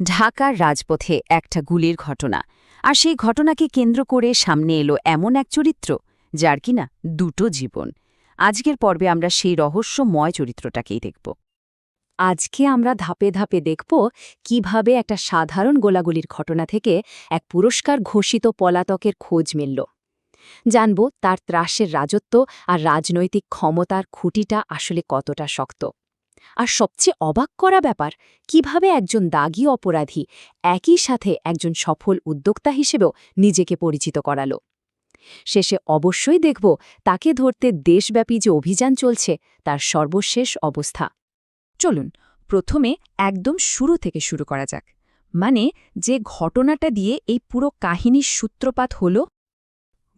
ঢাকার রাজপথে একটা গুলির ঘটনা। আর সেই ঘটনাকে কেন্দ্র করে সামনে এলো এমন এক চরিত্র, যার কিনা দুটো জীবন। আজকের পর্বে আমরা সেই রহস্যময় চরিত্রটাকেই দেখব। আজকে আমরা ধাপে ধাপে দেখব কীভাবে একটা সাধারণ গোলাগুলির ঘটনা থেকে এক পুরস্কার ঘোষিত পলাতকের খোঁজ মিলল। জানব তার ত্রাসের রাজত্ব আর রাজনৈতিক ক্ষমতার খুঁটিটা আসলে কতটা শক্ত। আর সবচেয়ে অবাক করা ব্যাপার, কীভাবে একজন দাগি অপরাধী একই সাথে একজন সফল উদ্যোক্তা হিসেবেও নিজেকে পরিচিত করালো। শেষে অবশ্যই দেখব তাকে ধরতে দেশব্যাপী যে অভিযান চলছে, তার সর্বশেষ অবস্থা। চলুন, প্রথমে একদম শুরু থেকে শুরু করা যাক। মানে যে ঘটনাটা দিয়ে এই পুরো কাহিনীর সূত্রপাত হল,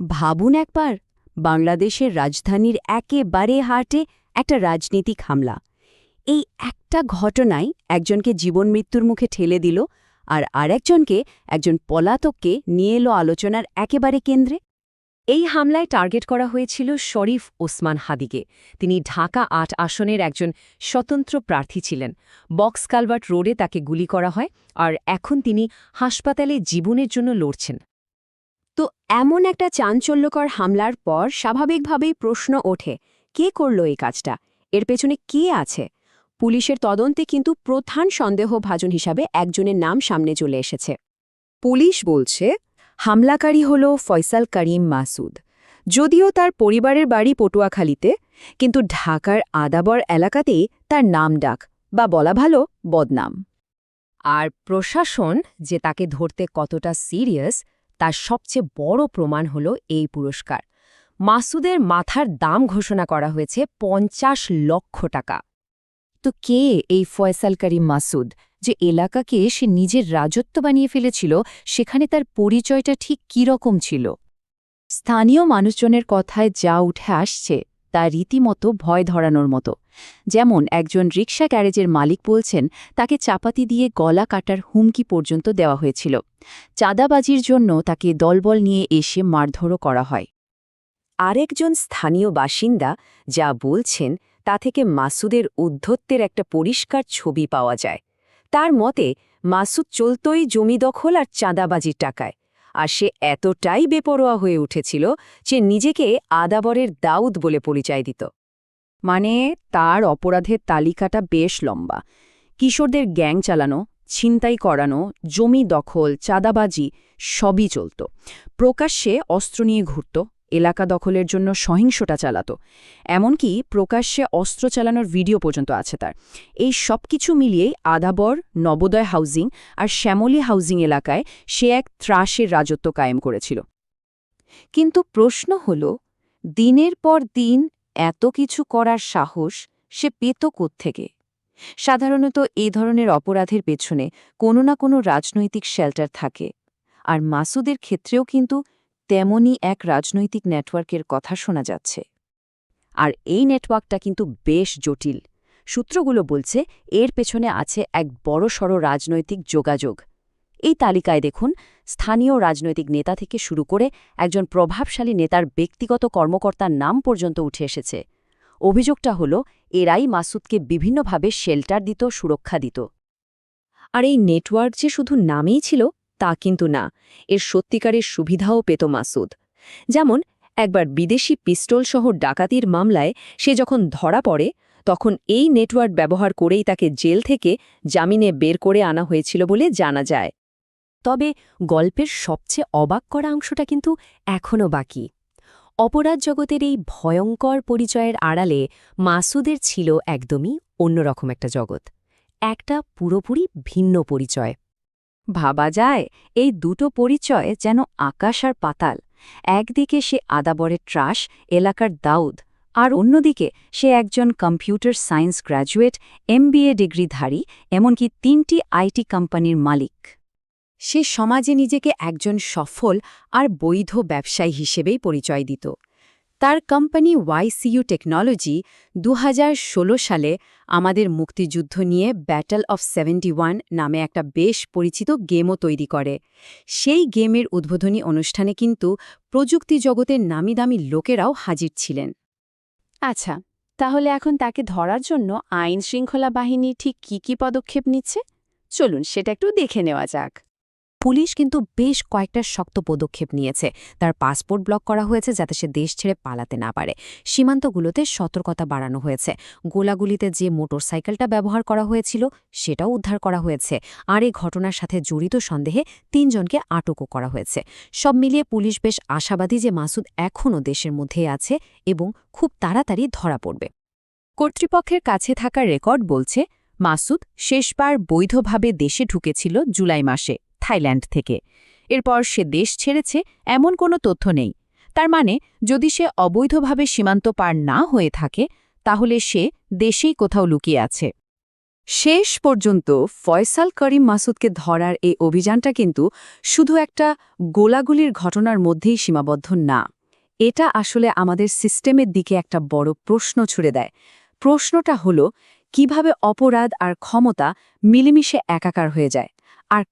ভাবুন একবার, বাংলাদেশের রাজধানীর একেবারে হাটে একটা রাজনীতিক হামলা। এই একটা ঘটনায় একজনকে জীবন মৃত্যুর মুখে ঠেলে দিল আর আরেকজনকে একজন পলাতককে নিয়ে এলো আলোচনার একেবারে কেন্দ্রে। এই হামলায় টার্গেট করা হয়েছিল শরীফ ওসমান হাদিকে। তিনি ঢাকা আট আসনের একজন স্বতন্ত্র প্রার্থী ছিলেন। বক্স কালভার্ট রোডে তাকে গুলি করা হয় আর এখন তিনি হাসপাতালে জীবনের জন্য লড়ছেন। তো এমন একটা চাঞ্চল্যকর হামলার পর স্বাভাবিকভাবেই প্রশ্ন ওঠে, কে করল এই কাজটা? এর পেছনে কে আছে? পুলিশের তদন্তে কিন্তু প্রধান সন্দেহভাজন হিসাবে একজনের নাম সামনে চলে এসেছে। পুলিশ বলছে, হামলাকারী হল ফয়সাল করিম মাসুদ। যদিও তার পরিবারের বাড়ি পটুয়াখালীতে, কিন্তু ঢাকার আদাবর এলাকাতেই তার নাম ডাক বা বলা ভালো বদনাম। আর প্রশাসন যে তাকে ধরতে কতটা সিরিয়াস, তার সবচেয়ে বড় প্রমাণ হল এই পুরস্কার। মাসুদের মাথার দাম ঘোষণা করা হয়েছে পঞ্চাশ লক্ষ টাকা। তো কে এই ফয়সাল করিম মাসুদ? যে এলাকাকে সে নিজের রাজত্ব বানিয়ে ফেলেছিল, সেখানে তার পরিচয়টা ঠিক কীরকম ছিল? স্থানীয় মানুষজনের কথায় যা উঠে আসছে, তা রীতিমতো ভয় ধরানোর মতো। যেমন একজন রিক্সা গ্যারেজের মালিক বলছেন, তাকে চাপাতি দিয়ে গলা কাটার হুমকি পর্যন্ত দেওয়া হয়েছিল। চাঁদাবাজির জন্য তাকে দলবল নিয়ে এসে মারধরও করা হয়। আরেকজন স্থানীয় বাসিন্দা যা বলছেন তা থেকে মাসুদের উদ্ধত্তের একটা পরিষ্কার ছবি পাওয়া যায়। তার মতে, মাসুদ চলতই জমি দখল আর চাঁদাবাজির টাকায়, আর সে এতটাই বেপরোয়া হয়ে উঠেছিল যে নিজেকে আদাবরের দাউদ বলে পরিচয় দিত। মানে তার অপরাধের তালিকাটা বেশ লম্বা। কিশোরদের গ্যাং চালানো, ছিনতাই করানো, জমি দখল, চাঁদাবাজি সবই চলত। প্রকাশ্যে অস্ত্র নিয়ে ঘুরত এলাকা দখলের জন্য সহিংসতা চালাত। এমনকি প্রকাশ্যে অস্ত্র চালানোর ভিডিও পর্যন্ত আছে তার। এই সব কিছু মিলিয়েই আদাবর, নবোদয় হাউজিং আর শ্যামলী হাউজিং এলাকায় সে এক ত্রাসের রাজত্ব কায়েম করেছিল। কিন্তু প্রশ্ন হল, দিনের পর দিন এত কিছু করার সাহস সে পেত থেকে সাধারণত এই ধরনের অপরাধের পেছনে কোনো না কোনো রাজনৈতিক শেল্টার থাকে। আর মাসুদের ক্ষেত্রেও কিন্তু তেমনই এক রাজনৈতিক নেটওয়ার্কের কথা শোনা যাচ্ছে। আর এই নেটওয়ার্কটা কিন্তু বেশ জটিল। সূত্রগুলো বলছে, এর পেছনে আছে এক বড়সড় রাজনৈতিক যোগাযোগ। এই তালিকায় দেখুন, স্থানীয় রাজনৈতিক নেতা থেকে শুরু করে একজন প্রভাবশালী নেতার ব্যক্তিগত কর্মকর্তার নাম পর্যন্ত উঠে এসেছে। অভিযোগটা হল, এরাই মাসুদকে বিভিন্নভাবে শেল্টার দিত, সুরক্ষা দিত। আর এই নেটওয়ার্ক যে শুধু নামেই ছিল তা কিন্তু না। এর সত্যিকারের সুবিধাও পেত মাসুদ। যেমন, একবার বিদেশি পিস্টলসহ ডাকাতির মামলায় সে যখন ধরা পড়ে, তখন এই নেটওয়ার্ক ব্যবহার করেই তাকে জেল থেকে জামিনে বের করে আনা হয়েছিল বলে জানা যায়। তবে গল্পের সবচেয়ে অবাক করা অংশটা কিন্তু এখনও বাকি। অপরাধ জগতের এই ভয়ঙ্কর পরিচয়ের আড়ালে মাসুদের ছিল একদমই অন্যরকম একটা জগৎ। একটা পুরোপুরি ভিন্ন পরিচয়। ভাবা যায়, এই দুটো পরিচয় যেন আকাশ আর পাতাল। একদিকে সে আদাবরের ট্রাস এলাকার দাউদ, আর অন্যদিকে সে একজন কম্পিউটার সায়েন্স গ্র্যাজুয়েট, এমবিএ ডিগ্রিধারী, এমনকি তিনটি আইটি কোম্পানির মালিক। সে সমাজে নিজেকে একজন সফল আর বৈধ ব্যবসায়ী হিসেবেই পরিচয় দিত। তার কোম্পানি ওয়াইসিইউ টেকনোলজি দু হাজার ষোলো সালে আমাদের মুক্তিযুদ্ধ নিয়ে ব্যাটল অফ সেভেন্টি নামে একটা বেশ পরিচিত গেমও তৈরি করে। সেই গেমের উদ্বোধনী অনুষ্ঠানে কিন্তু প্রযুক্তি জগতের নামিদামি লোকেরাও হাজির ছিলেন। আচ্ছা তাহলে এখন তাকে ধরার জন্য আইন শৃঙ্খলা বাহিনী ঠিক কি কি পদক্ষেপ নিচ্ছে? চলুন সেটা একটু দেখে নেওয়া যাক। পুলিশ কিন্তু বেশ কয়েকটা শক্ত পদক্ষেপ নিয়েছে। তার পাসপোর্ট ব্লক করা হয়েছে যাতে সে দেশ ছেড়ে পালাতে না পারে। সীমান্তগুলোতে সতর্কতা বাড়ানো হয়েছে। গোলাগুলিতে যে মোটরসাইকেলটা ব্যবহার করা হয়েছিল, সেটাও উদ্ধার করা হয়েছে। আর এই ঘটনার সাথে জড়িত সন্দেহে তিনজনকে আটকও করা হয়েছে। সব মিলিয়ে পুলিশ বেশ আশাবাদী যে মাসুদ এখনও দেশের মধ্যেই আছে এবং খুব তাড়াতাড়ি ধরা পড়বে। কর্তৃপক্ষের কাছে থাকা রেকর্ড বলছে, মাসুদ শেষবার বৈধভাবে দেশে ঢুকেছিল জুলাই মাসে। থাইল্যান্ড থেকে। এরপর সে দেশ ছেড়েছে, এমন কোনো তথ্য নেই। তার মানে যদি সে অবৈধভাবে সীমান্ত পার না হয়ে থাকে, তাহলে সে দেশেই কোথাও লুকিয়ে আছে। শেষ পর্যন্ত ফয়সাল করিম মাসুদকে ধরার এই অভিযানটা কিন্তু শুধু একটা গোলাগুলির ঘটনার মধ্যেই সীমাবদ্ধ না। এটা আসলে আমাদের সিস্টেমের দিকে একটা বড় প্রশ্ন ছুড়ে দেয়। প্রশ্নটা হলো, কীভাবে অপরাধ আর ক্ষমতা মিলেমিশে একাকার হয়ে যায়? আর